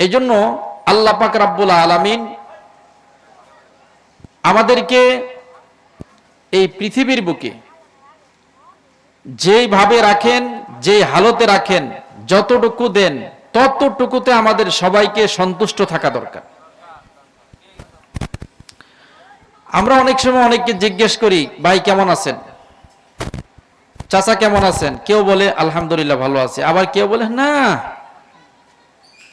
এই জন্য আল্লাহ পাক রাব্বুল আলামিন আমাদেরকে এই পৃথিবীর বুকে যেইভাবে রাখেন, যেই হালতে রাখেন, যতটুকু দেন, ততটুকুতে আমাদের সবাইকে সন্তুষ্ট থাকা দরকার। আমরা অনেক সময় অনেককে জিজ্ঞেস করি, ভাই, কেমন আছেন? চাচা, কেমন আছেন? কেউ বলে, আলহামদুলিল্লাহ, ভালো আছে। আবার কেউ বলে, না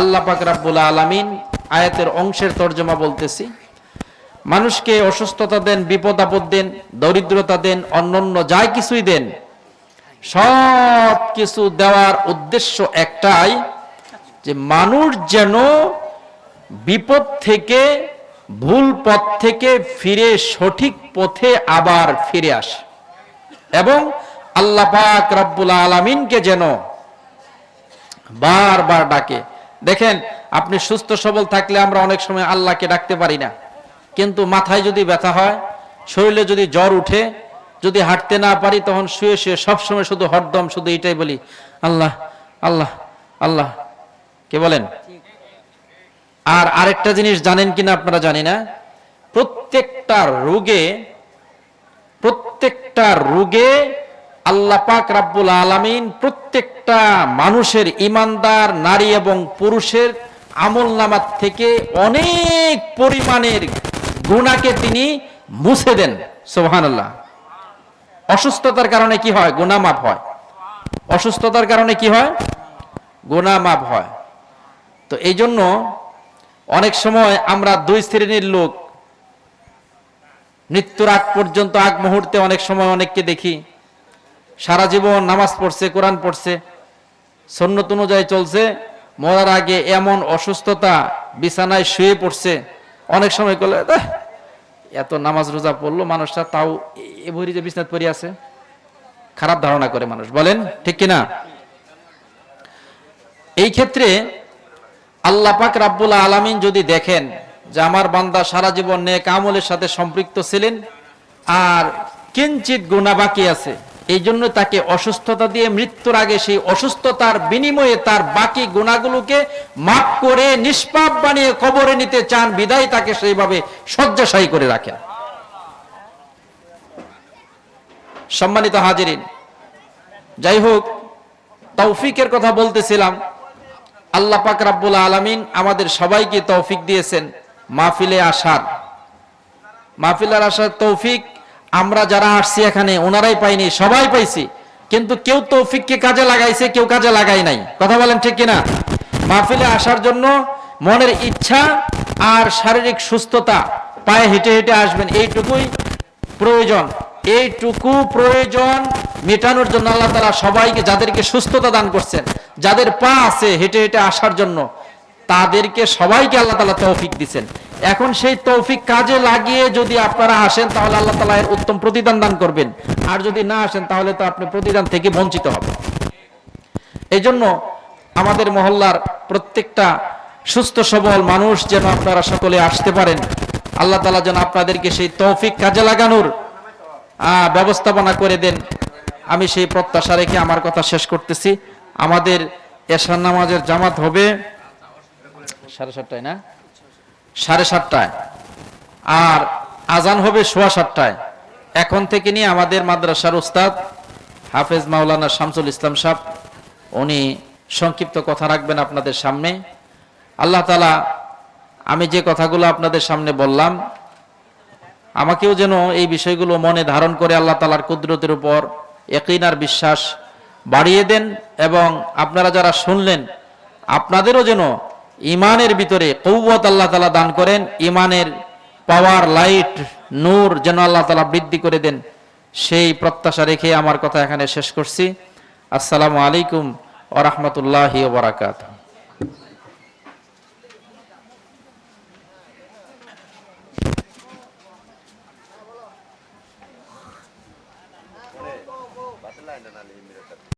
আল্লাহ পাক রাব্বুল আলামিন আয়াতের অংশের তর্জমা বলতেছি, মানুষকে অসুস্থতা দেন, বিপদ আপদ দেন, দরিদ্রতা দেন, অন্যান্য যাই কিছুই দেন সব কিছু দেওয়ার উদ্দেশ্য একটাই যে মানুষ যেন বিপদ থেকে, ভুল পথ থেকে ফিরে, সঠিক পথে আবার ফিরে আসে। এবং আল্লাহ পাক রব্বুল আলমিনকে যেন বারবার ডাকে। দেখেন, আপনি সুস্থ সবল থাকলে আমরা অনেক সময় আল্লাহকে ডাকতে পারি না। কিন্তু মাথায় যদি ব্যথা হয়, শরীরে যদি জ্বর উঠে, যদি হাঁটতে না পারি, তখন শুয়ে শুয়ে সবসময় শুধু হরদম, শুধু এটাই বলি, আল্লাহ আল্লাহ আল্লাহ। কে বলেন? আর আরেকটা জিনিস জানেন কিনা আপনারা জানি না, প্রত্যেকটা রোগে প্রত্যেকটা রোগে আল্লাহ পাক রাব্বুল আলামিন প্রত্যেকটা মানুষের ইমানদার নারী এবং পুরুষের আমল নামার থেকে অনেক পরিমাণের গুণাকে তিনি মুছে দেন। সুবহানাল্লাহ। অসুস্থতার কারণে কি হয়? গুণা মাপ হয়। অসুস্থতার কারণে কি হয়? গুণা মাপ হয়। তো এই জন্য অনেক সময় আমরা দুই শ্রেণির লোক, মৃত্যুর আগ পর্যন্ত, আগ মুহূর্তে অনেক সময় অনেককে দেখি। সারা জীবন নামাজ পড়ছে কোরআন পড়ছে সন্ন্যত অনুযায়ী চলছে মরার আগে এমন অসুস্থতা বিছানায় শুয়ে পড়ছে অনেক সময় করলে "আহ, এত নামাজ রোজা পড়ল মানুষটা তাও এ ভরি যে বিছনাত পড়ে আছে। খারাপ ধারণা করে মানুষ বলেন ঠিক কিনা? এই ক্ষেত্রে আল্লাহ পাক রাব্বুল আলামিন যদি দেখেন যে আমার বান্দা সারা জীবন নেক আমলের সাথে সম্পৃক্ত ছিলেন আর কিঞ্চিত গুণা বাকি আছে এই জন্য তাকে অসুস্থতা দিয়ে মৃত্যুর আগে সেই অসুস্থতার বিনিময়ে তার বাকি গুণাগুলোকে মাফ করে, নিষ্পাপ বানিয়ে কবরে নিতে চান, বিদায় তাকে সেইভাবে শয্যাশায়ী করে রাখেন। সম্মানিত হাজিরিন, যাই হোক, তৌফিকের কথা বলতেছিলাম। আল্লাহ পাক রাব্বুল আলামিন আমাদের সবাইকে তৌফিক দিয়েছেন, মাহফিলে আসার। মাহফিলের আসার তৌফিক আমরা যারা আসছি এখানে, ওনারাই পাইনি, সবাই পাইছি। কিন্তু কেউ তৌফিককে কাজে লাগাইছে, কেউ কাজে লাগাই নাই। কথা বলেন ঠিক কিনা? মাহফিলে আসার জন্য মনের ইচ্ছা আর শারীরিক সুস্থতা, পায়ে হেঁটে হেঁটে আসবেন, এইটুকুই প্রয়োজন। এইটুকু প্রয়োজন মেটানোর জন্য আল্লাহ তালা সবাইকে, যাদেরকে সুস্থতা দান করছেন, যাদের পা আছে হেঁটে হেঁটে আসার জন্য, তাদেরকে সবাইকে আল্লাহ তালা তৌফিক দিচ্ছেন এখন সেই তৌফিক কাজে লাগিয়ে যদি আপনারা আসেন, তাহলে আল্লাহ তালা উত্তম প্রতিদান দান করবেন। আর যদি না আসেন, তাহলে তো আপনি প্রতিদান থেকে বঞ্চিত হবেন। এই জন্য আমাদের মহল্লার প্রত্যেকটা সুস্থ সবল মানুষ যেন আপনারা সকলে আসতে পারেন। আল্লাহ তালা যেন আপনাদেরকে সেই তৌফিক কাজে লাগানোর ব্যবস্থাপনা করে দেন। আমি সেই প্রত্যাশা রেখে আমার কথা শেষ করতেছি। আমাদের এশার নামাজের জামাত হবে সাড়ে সাতটায়, না? সাড়ে সাতটায়। আর আজান হবে সোয়া সাতটায়। এখন থেকে নিয়ে আমাদের মাদ্রাসার উস্তাদ হাফেজ মাওলানা শামসুল ইসলাম সাহ, উনি সংক্ষিপ্ত কথা রাখবেন আপনাদের সামনে। আল্লাহ তালা আমি যে কথাগুলো আপনাদের সামনে বললাম, আমাকেও যেন এই বিষয়গুলো মনে ধারণ করে আল্লাহ তালার কুদরতের উপর একইনার বিশ্বাস বাড়িয়ে দেন এবং আপনারা যারা শুনলেন, আপনাদেরও যেন ইমানের ভিতরে কৌবত আল্লাহ তালা দান করেন, ইমানের পাওয়ার লাইট নূর যেন আল্লাহ তালা বৃদ্ধি করে দেন, সেই প্রত্যাশা রেখে আমার কথা এখানে শেষ করছি। আসসালামু আলাইকুম ওরহমতুল্লাহি বারাকাতুহ।